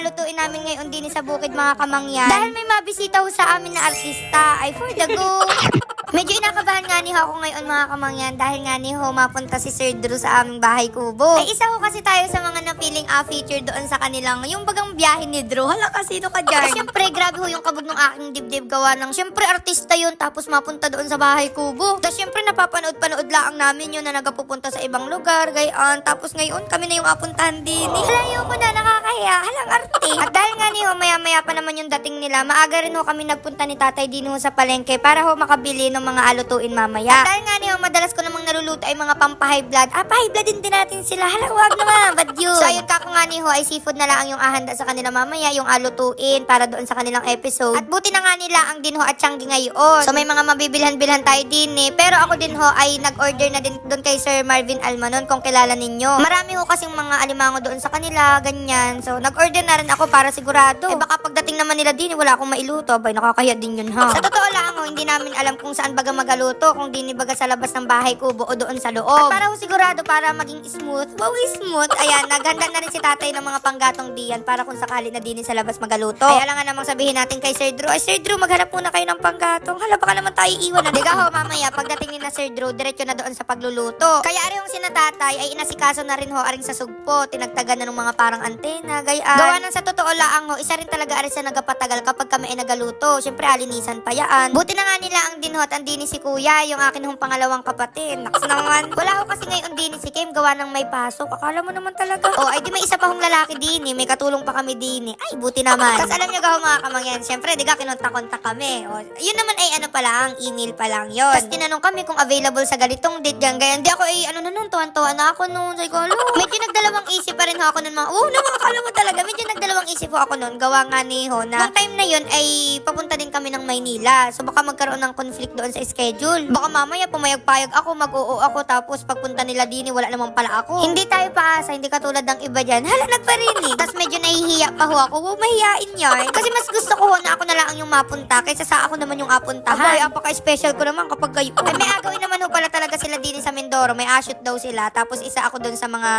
alutuin namin ngayon din sa bukid mga kamangyan. Dahil may mabisita ho sa amin na artista, ay for the go. Medyo inakabahan nga ni ako ngayon mga kamangyan dahil nga ni ho mapunta si Sir Drew sa aming bahay kubo. Ay isa ho kasi tayo sa mga napiling ah, feature doon sa kanilang yung bagang biyahe ni Drew. Hala kasi sino ka dyan? Siyempre grabe ho yung kabog ng aking dibdib gawa ng siyempre artista yun tapos mapunta doon sa bahay kubo. Tapos siyempre napapanood-panood lang namin yun na nagapupunta sa ibang lugar, gayon. Tapos ngayon kami na yung apuntahan din. Eh. Halayo ko na nakakahiya. Halang arte. At dahil nga ni ho maya-maya pa naman yung dating nila, maaga rin ho kami nagpunta ni tatay din ho sa palengke para ho makabili ng mga alutuin mamaya. At dahil nga ni ho, madalas ko namang naluluto ay mga pampahay blood. Ah, pahay blood din din natin sila. Hala, wag naman. Bad yun. So ayun ni ho ay seafood na lang yung ahanda sa kanila mamaya, yung alutuin para doon sa kanilang episode. At buti na nga nila ang din ho at Changi ngayon. So may mga mabibilhan-bilhan tayo din eh. Pero ako din ho ay nag-order na din doon kay Sir Marvin Almanon kung kilala ninyo. Marami ho kasing mga alimango doon sa kanila, ganyan. So nag-order na rin ako para sigurado. Eh baka pagdating naman nila din, eh, wala akong mailuto. Abay, nakakaya din yun ha. Sa totoo lang ho, hindi namin alam kung saan baga magaluto. Kung di baga sa labas ng bahay kubo o doon sa loob. At para ho sigurado, para maging smooth. Wow, smooth. Ayan, naghanda na rin si tatay ng mga panggatong diyan para kung sakali na din sa labas magaluto. Kaya lang nga namang sabihin natin kay Sir Drew, ay Sir Drew, maghanap muna kayo ng panggatong. Hala, baka naman tayo iwan na. Diga ho, mamaya, pagdating ni na Sir Drew, diretso na doon sa pagluluto. Kaya ari yung sinatatay ay inasikaso na rin ho aring sa sugpo, tinagtagan na ng mga parang antena, gayaan. Gawa ng sa totoo laang ho, isa rin talaga ari sa nagapatagal kapag kami ay nagaluto. Siyempre, alinisan pa yaan. Buti na nga nila ang dinhot, ang dini si Kuya, yung akin hong pangalawang kapatid. Naks naman. Wala ho kasi ngayon dini si Kim, gawa ng may pasok. Akala mo naman talaga. Oh, ay di may isa pa hong lalaki dini, may katulong pa kami dini. Ay, buti naman. Tapos alam niyo gaho mga kamangyan, siyempre, di ka kinontak-kontak kami. O, yun naman ay ano pa lang, email pa lang yun. Tapos tinanong kami kung available sa ganitong date, gan ganyan. Di ako ay ano na nun, tuwan-tuwa na ako nun. Sabi ko, "Alo." medyo nagdalawang isip pa rin ako nun mga, oh, naman akala mo talaga, medyo nagdalawang isip ho ako nun. Gawa nga ni ho na, nung time na yun ay papunta din kami ng Maynila. So baka magkaroon ng conflict doon sa schedule. Baka mamaya pumayag-payag ako, mag-oo ako, tapos pagpunta nila din, wala naman pala ako. Hindi tayo paasa, hindi katulad ng iba dyan. Hala, nagparinig. Tapos medyo nahihiya pa ho ako. Wow, mahihiyain yarn. Kasi mas gusto ko ho na ako na lang ang yung mapunta kaysa sa ako naman yung apuntahan. Abay, apaka-special ko naman kapag kayo. Ay, may agawin naman ho pala talaga sila din sa Mindoro. May ashoot daw sila. Tapos isa ako doon sa mga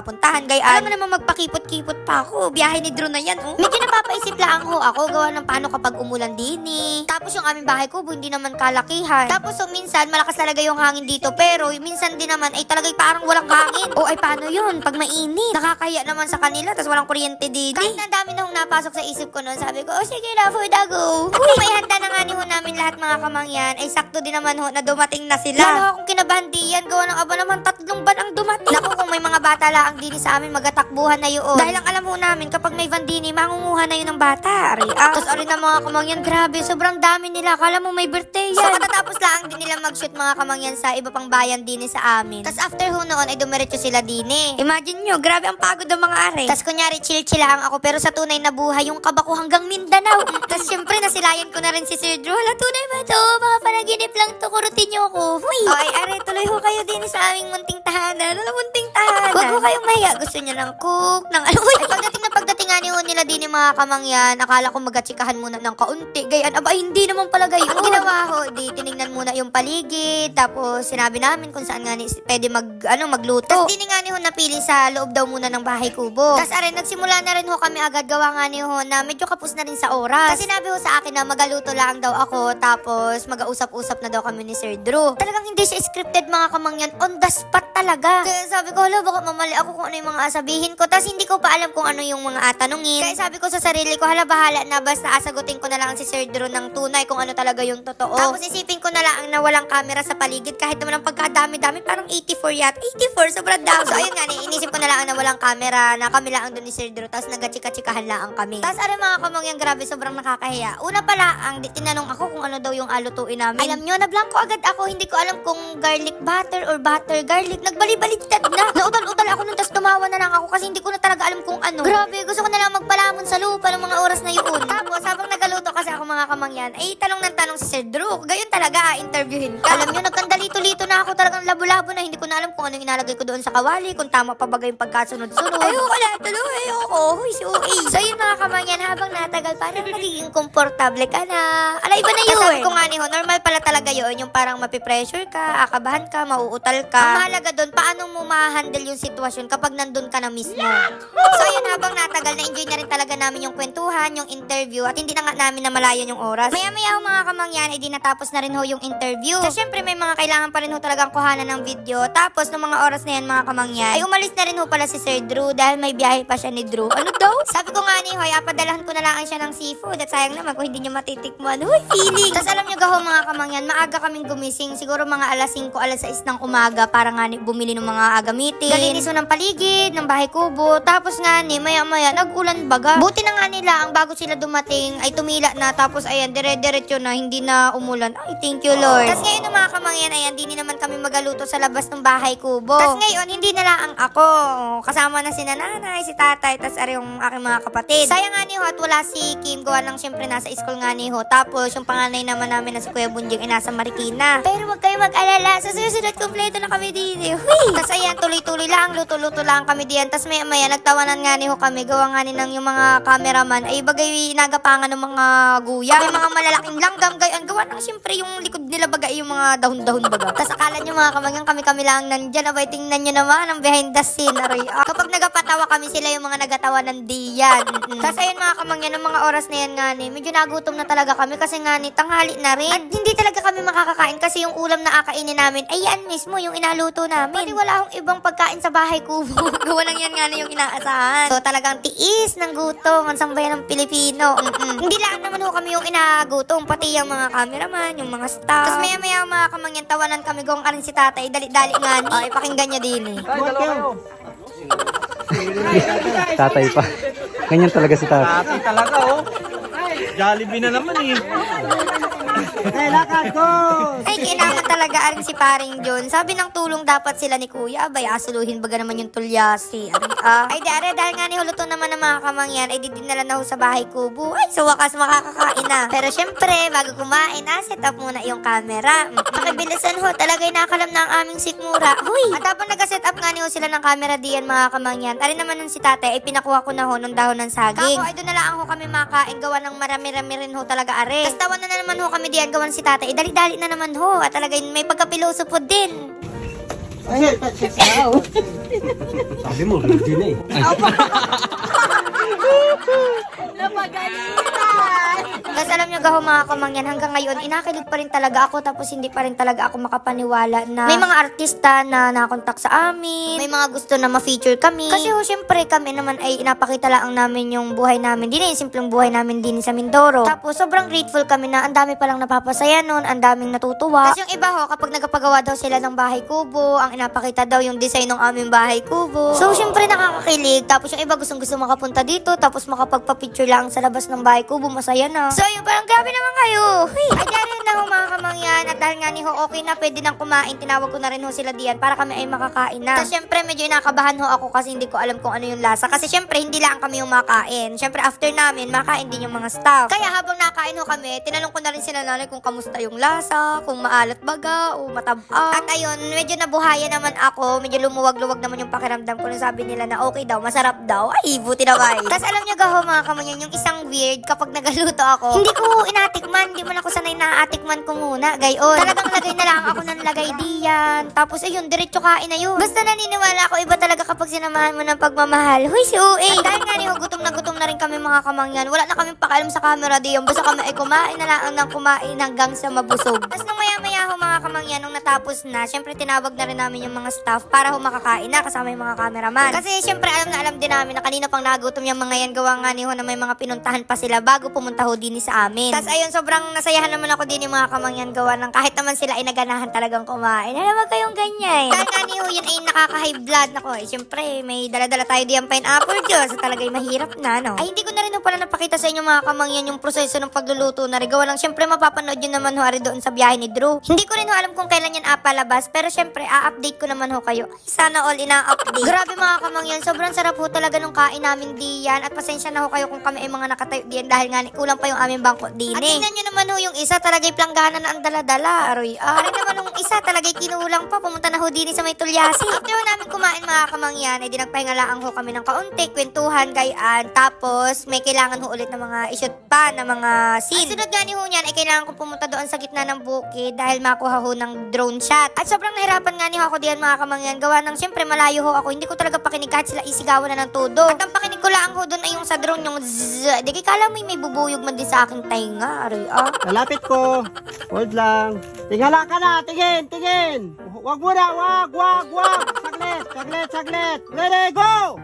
apuntahan. Gayaan. Alam mo naman magpakipot-kipot pa ako. Biyahe ni Drew na yan, oh. Medyo napapaisip lang ho ako. Gawa ng paano kapag umulan din eh. Tapos yung aming bahay ko, hindi naman kalakihan. Tapos so, minsan, malakas talaga yung hangin dito. Pero minsan din naman, ay talaga parang walang hangin. o ay paano yun? Pag mainit. Nakakaya naman sa kanila. Tapos walang kuryente dito. Kahit na dami na hong napasok sa isip ko noon, sabi ko, oh sige na, for the go. Kung may handa na nga ni ho namin lahat mga kamangyan, ay sakto din naman ho na dumating na sila. Lalo akong kinabahan diyan, gawa ng aba naman tatlong ban ang dumating. Naku, kung may mga bata lang dini sa amin, magatakbuhan na yun. Dahil ang alam ho namin, kapag may vandini, mangunguha na yun ng bata. Ari, ah. Tapos ari na mga kamangyan, grabe, sobrang dami nila. Akala mo may birthday yan. So katatapos lang din nila mag-shoot mga kamangyan sa iba pang bayan dini sa amin. Tapos after ho noon, ay dumiretso sila dini. Imagine nyo, grabe ang pagod ng mga are. Tapos kunyari, chill-chill lang ako, pero sa tunay na buhay, yung kaba ko hanggang Mindanao. Tapos syempre, nasilayan ko na rin si Sir Drew. Hala, tunay ba to? Mga panaginip lang to, kurutin nyo ako. Huy! Ay, are, tuloy ho kayo din sa aming munting tahanan. Ano munting tahanan? Huwag ho kayong mahiya. Gusto nyo ng cook, ng ano. Uy, pagdating na pagdating nga ni ho nila din yung mga kamangyan, akala ko magatsikahan muna ng kaunti. Gayan, aba, hindi naman pala gayon. Ang ginawa ho, di tiningnan muna yung paligid, tapos sinabi namin kung saan nga ni, pwede mag, ano, magluto. Tapos di nga ni ho napili sa loob daw muna ng bahay kubo. Tapos are, nagsimula na rin ho kami agad gawa nga ni ho na medyo kapos na rin sa oras. Kasi sinabi ho sa akin na magaluto lang daw ako, tapos mag-ausap-usap na daw kami ni Sir Drew. Talagang hindi siya scripted mga kamangyan, on the spot talaga. Kaya sabi ko, hala, baka mamali ako kung ano yung mga sabihin ko. Tapos hindi ko pa alam kung ano yung mga atanungin. Kaya sabi ko sa sarili ko, hala, bahala na. Basta asagutin ko na lang si Sir Drew ng tunay kung ano talaga yung totoo. Tapos isipin ko na lang na walang camera sa paligid. Kahit naman ang pagkadami-dami, parang 84 yata. 84, sobrang dami. So ayun nga, ni- inisip ko na lang na walang camera, na kami lang doon ni Sir Drew. Tapos nagachika-chikahan lang kami. Tapos ano mga kamangyan, grabe, sobrang nakakahiya. Una pala, ang tinanong ako kung ano daw yung alutuin namin. Alam nyo, nablangko agad ako. Hindi ko alam kung garlic butter or butter garlic. Nagbali-baliktad na. Nautal-utal ako nun, tapos tumawa na lang ako kasi hindi ko na talaga alam kung ano. Grabe, gusto ko na lang magpalamon sa lupa ng mga oras na yun. Tapos, habang ako mga kamangyan, ay tanong ng tanong si Sir Drew. Gayon talaga, interviewin ka. Alam nyo, nagkandalito-lito na ako talagang labo-labo na hindi ko na alam kung anong inalagay ko doon sa kawali, kung tama pa ba yung pagkasunod-sunod. Ay, wala tuloy. Ayoko. Huy, si OA. So, yun mga kamangyan, habang natagal, parang nagiging komportable ka na. Ala, iba na yun. Sabi ko nga ni ho, normal pala talaga yun. Yung parang mapipressure ka, akabahan ka, mauutal ka. Ang mahalaga doon, paano mo ma-handle yung sitwasyon kapag nandun ka na mismo. So ayun, habang natagal, na-enjoy na rin talaga namin yung kwentuhan, yung interview, at hindi na nga namin namalayan yung oras. Maya-maya ho mga kamangyan, ay di natapos na rin ho yung interview. So syempre may mga kailangan pa rin ho talagang kuhanan ng video. Tapos, ng mga oras na yan mga kamangyan, ay umalis na rin ho pala si Sir Drew dahil may biyahe pa siya ni Drew. Ano daw? Sabi ko nga ni Hoy, apadalahan ko na lang siya ng seafood at sayang naman kung hindi niya matitikman. Hoy, feeling! Tapos alam niyo gaho mga kamangyan, maaga kaming gumising. Siguro mga alas 5, alas 6 ng umaga para nga ni bumili ng mga agamitin. Galinis ho ng paligid, ng bahay kubo. Tapos nga ni, maya-maya, nag-ulan baga. Buti na nga nila, ang bago sila dumating, ay tumila na. Tapos ayan, dire-diretso na, hindi na umulan. Ay, thank you Lord. Tapos ngayon ng mga kamangyan, ayan, di naman kami magaluto sa labas ng bahay kubo. Tapos ngayon, hindi na lang ako. Kasama na si nanay, si tatay, tapos ari yung aking mga kapatid. Sayang nga ni ho at wala si Kim. Gawa lang syempre nasa school nga ni ho. Tapos yung panganay naman namin na si Kuya Bunjing ay nasa Marikina. Pero wag kayo mag-alala. Sa susunod, kompleto na kami dito. Huy! Tapos ayan, tuloy-tuloy lang. Luto-luto lang kami diyan. Tapos maya maya, nagtawanan nga ni ho kami. Gawa nga ni ng yung mga cameraman. Ay bagay nagapangan ng mga guya. May mga malalaking langgam. Gayon. Gawa nang syempre yung likod nila bagay yung mga dahon-dahon baga. Tapos akala nyo mga kamangyan kami-kami lang nandyan. Abay, tingnan nyo naman ang behind the scene. Aray, ah. Kapag nagapatawa kami, sila yung mga nagatawa ng diyan. Mm-mm. Tapos ayun mga kamangyan, ng mga oras na yan nga ni, medyo nagutom na talaga kami kasi nga ni, tanghali na rin. At hindi talaga kami makakakain kasi yung ulam na akainin namin, ay yan mismo yung inaluto namin. Pati wala akong ibang pagkain sa bahay kubo. Gawa lang yan nga ni yung inaasahan. So talagang tiis ng gutom ang sambayan ng Pilipino. Mm-mm. Hindi lang naman ho kami yung inagutom, pati yung mga cameraman, yung mga staff. Tapos maya maya mga kamangyan, tawanan kami gawang arin si tatay, dali-dali nga ni. Ay, pakinggan niya din eh. Ay, dalawa kayo. Tatay pa. Ganyan talaga si tatay. Ate talaga, oh. Jollibee na naman, eh. Ay, kailangan talaga aring si paring John. Sabi ng tulong dapat sila ni Kuya. Abay, asuluhin baga naman yung tulyasi. Ari, ah. Ay, di, are, dahil nga ni huluto naman ng mga kamangyan, ay di dinala na ho sa bahay kubo. Ay, sa wakas makakakain na. Pero syempre, bago kumain, ah, set up muna yung camera. Pakibilisan ho, talaga'y nakalam na ang aming sikmura. Huy! At habang nag-set up nga ni ho sila ng camera diyan, mga kamangyan, ari naman nun si tatay, ay pinakuha ko na ho ng dahon ng saging. Kako, ay doon na lang ho kami makain, gawa ng marami-rami rin ho talaga are. Tapos tawan na, na naman ho kami diyan, gawa si tatay, eh, dali-dali na naman ho. At talaga may pagkapiloso po din. Sabi mo, ready na eh. Nyo, gaho mga kamangyan, hanggang ngayon, inakilig pa rin talaga ako, tapos hindi pa rin talaga ako makapaniwala na may mga artista na nakontak sa amin, may mga gusto na ma-feature kami. Kasi ho, syempre, kami naman ay inapakita lang namin yung buhay namin din, yung simpleng buhay namin din sa Mindoro. Tapos, sobrang grateful kami na ang dami palang napapasaya nun, ang daming natutuwa. Tapos yung iba ho, kapag nagpagawa daw sila ng bahay kubo, ang inapakita daw yung design ng aming bahay kubo. So, syempre, nakakakilig. Tapos yung iba gustong gusto makapunta dito, tapos makapagpa-picture lang sa labas ng bahay kubo, masaya na. So, yun, parang grabe naman kayo. Huy, ay, dahil na ho mga kamangyan, at dahil nga ni ho, okay na, pwede nang kumain, tinawag ko na rin ho sila diyan para kami ay makakain na. Tapos, syempre, medyo inakabahan ho ako kasi hindi ko alam kung ano yung lasa. Kasi, syempre, hindi lang kami yung makain. Syempre, after namin, makain din yung mga staff. Kaya habang nakain ho kami, tinanong ko na rin sila nanay kung kamusta yung lasa, kung maalat baga, o mataba. At ayun, medyo nabuhayan naman ako, medyo lumuwag-luwag naman yung pakiramdam ko nung sabi nila na okay daw, masarap daw. Ay, buti na kayo. Tapos alam nyo gaho mga kamanyan, yung isang weird kapag nagaluto ako, hindi ko inatikman, hindi man ako sanay na atikman ko muna, gayon. Talagang lagay na lang ako ng lagay diyan. Tapos ayun, diretso kain na yun. Basta naniniwala ako, iba talaga kapag sinamahan mo ng pagmamahal. Huy, si UA. At dahil nga niyo, gutom na gutom na rin kami mga kamangyan. Wala na kami pakialam sa camera diyan. Basta kami ay kumain na lang ng kumain hanggang sa mabusog. Tapos nung maya-maya ho mga kamangyan, nung natapos na, syempre tinawag na rin namin yung mga staff para ho makakain na kasama yung mga cameraman. Kasi syempre alam na alam din namin na kanina pang nagutom yung mga yan gawa nga ni ho na may mga pinuntahan pa sila bago pumunta ho din sa amin. Tapos ayun, sobrang nasayahan naman ako din yung mga kamangyan gawa ng kahit naman sila ay naganahan talagang kumain. Alam mo kayong ganyan. Dahil nga ni ho yan ay nakaka-high blood. Nako, eh, syempre may dala-dala tayo diyan pineapple juice. Talaga ay mahirap na, no? Ay, hindi ko na rin ho pala napakita sa inyo mga kamangyan yung proseso ng pagluluto na rin. Gawa lang, syempre mapapanood yun naman ho doon sa biyahe ni Drew. Hindi ko rin ho alam kung kailan yan apalabas, pero syempre, a-update ko naman ho kayo. Ay, sana all ina-update. Grabe mga kamangyan, sobrang sarap ho talaga nung kain namin diyan. At pasensya na ho kayo kung kami ay mga nakatayo diyan dahil nga kulang pa yung aming bangko din At tingnan nyo naman ho yung isa, talagay planggana na ang dala-dala. Aroy. Ari naman nung isa, talagay kinulang pa. Pumunta na ho din sa may tulyasi. After ho namin kumain mga kamangyan, ay di nagpahinga lang ho kami ng kaunti, kwentuhan, gayaan. Tapos, may kailangan ho ulit ng mga ishoot pa, na mga scene. Ang sunod nga ni ho niyan, ay kailangan ko pumunta doon sa gitna ng bukid dahil dahil makuha ho ng drone shot. At sobrang nahirapan nga ni ho ako diyan mga kamangyan. Gawa ng siyempre malayo ho ako. Hindi ko talaga pakinig kahit sila isigawan na ng todo. At ang pakinig ko lang ho doon ay yung sa drone yung zzz. Di kala mo yung may bubuyog man din sa aking tainga. Aray ah. Lalapit ko. Hold lang. Tingala ka na. Tingin, tingin. Wag mo na. Wag, wag, wag. Saglit, saglit, saglit. Ready, go!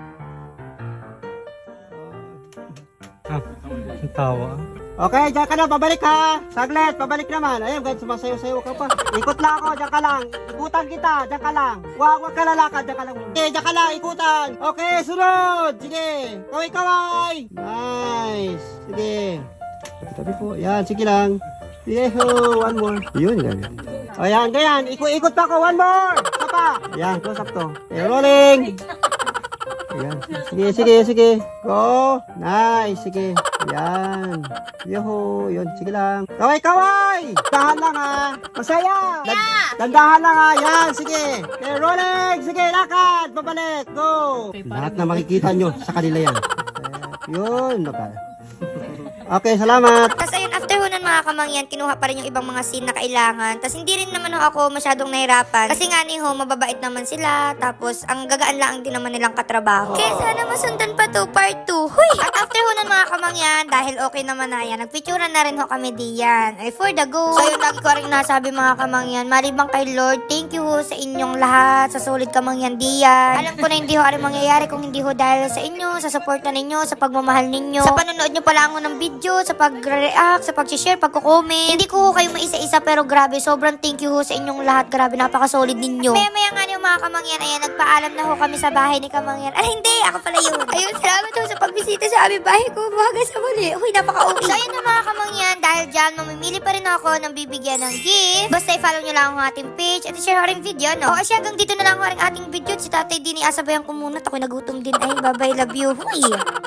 Ah, ang tawa. Okay, diyan ka na. Pabalik ha. Saglit, pabalik naman. Ayun, guys, sumasayo-sayo ka pa. Ikot lang ako. Diyan ka lang. Ikutan kita. Diyan ka lang. Wag, wag ka lalakad. Diyan ka lang. Okay, diyan ka lang. Ikutan. Okay, sunod. Sige. Kaway, kaway. Nice. Sige. Tabi po. Yan, sige lang. Yeho, one more. Yun, ganyan. O yan, ganyan. Ikot, ikot pa ako. One more. Isa pa. Yan, close up to. Okay, rolling. Ayan. Sige, sige, sige. Go. Nice. Sige. Yan. Yoho. Yun. Sige lang. Kaway, kaway. Dahan lang ha. Masaya. Yeah. Dandahan lang ha. Yan. Sige. Okay, rolling. Sige, lakad. Babalik. Go. Lahat na makikita nyo sa kanila yan. Yun. Baka. Okay, salamat. Tapos ayun, after ho nun mga kamangyan, kinuha pa rin yung ibang mga scene na kailangan. Tapos hindi rin naman ho ako masyadong nahirapan. Kasi nga ni ho, mababait naman sila. Tapos ang gagaan lang din naman nilang katrabaho. Kaya sana masundan pa to, part 2. Huy! At after ho nun mga kamangyan, dahil okay naman na yan, nagpicturean na rin ho kami diyan. Ay, for the go. So yun, lagi ko rin nasabi mga kamangyan, malibang kay Lord, thank you ho sa inyong lahat, sa solid kamangyan diyan. Alam ko na hindi ho rin mangyayari kung hindi ho dahil sa inyo, sa suporta ninyo, sa pagmamahal ninyo, sa panonood nyo pala ako ng video, sa pag-react, sa pag-share, pag-comment. Hindi ko ho kayo maisa-isa pero grabe, sobrang thank you ho sa inyong lahat. Grabe, napaka-solid ninyo. Maya-maya nga niyo mga kamangyan, ayan, nagpaalam na ho kami sa bahay ni kamangyan. Ay, hindi, ako pala yun. Ayun, salamat ho sa pagbisita sa aming bahay ko. Baga sa muli. Uy, napaka-uwi. So, ayun na mga kamangyan, dahil dyan, mamimili pa rin ako ng bibigyan ng gift. Basta i-follow nyo lang ang ating page at i-share ho rin video, no? O, asya, hanggang dito na lang ho rin ating video. Si tatay din, iasabayan ko muna. Ako'y nagutom din. Ay, bye-bye, love you. Huy!